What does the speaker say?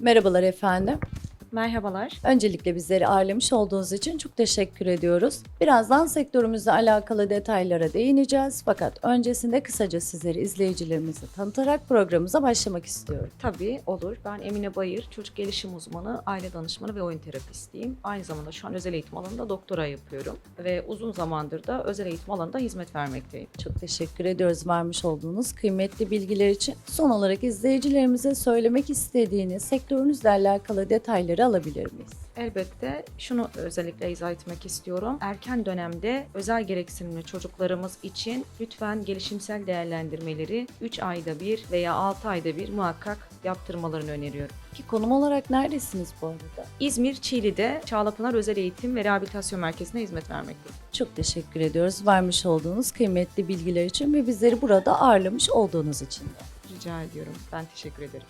Merhabalar efendim. Merhabalar. Öncelikle bizleri ağırlamış olduğunuz için çok teşekkür ediyoruz. Birazdan sektörümüzle alakalı detaylara değineceğiz. Fakat öncesinde kısaca sizleri izleyicilerimizi tanıtarak programımıza başlamak istiyorum. Tabii olur. Ben Emine Bayır, çocuk gelişim uzmanı, aile danışmanı ve oyun terapistiyim. Aynı zamanda şu an özel eğitim alanında doktora yapıyorum ve uzun zamandır da özel eğitim alanında hizmet vermekteyim. Çok teşekkür ediyoruz vermiş olduğunuz kıymetli bilgiler için. Son olarak izleyicilerimize söylemek istediğiniz sektörünüzle alakalı detayları alabilir miyiz? Elbette şunu özellikle izah etmek istiyorum. Erken dönemde özel gereksinimli çocuklarımız için lütfen gelişimsel değerlendirmeleri 3 ayda bir veya 6 ayda bir muhakkak yaptırmalarını öneriyorum. Ki konum olarak neredesiniz bu arada? İzmir Çiğli'de Çağlapınar Özel Eğitim ve Rehabilitasyon Merkezi'ne hizmet vermekteyim. Çok teşekkür ediyoruz vermiş olduğunuz kıymetli bilgiler için ve bizleri burada ağırlamış olduğunuz için de. Rica ediyorum. Ben teşekkür ederim.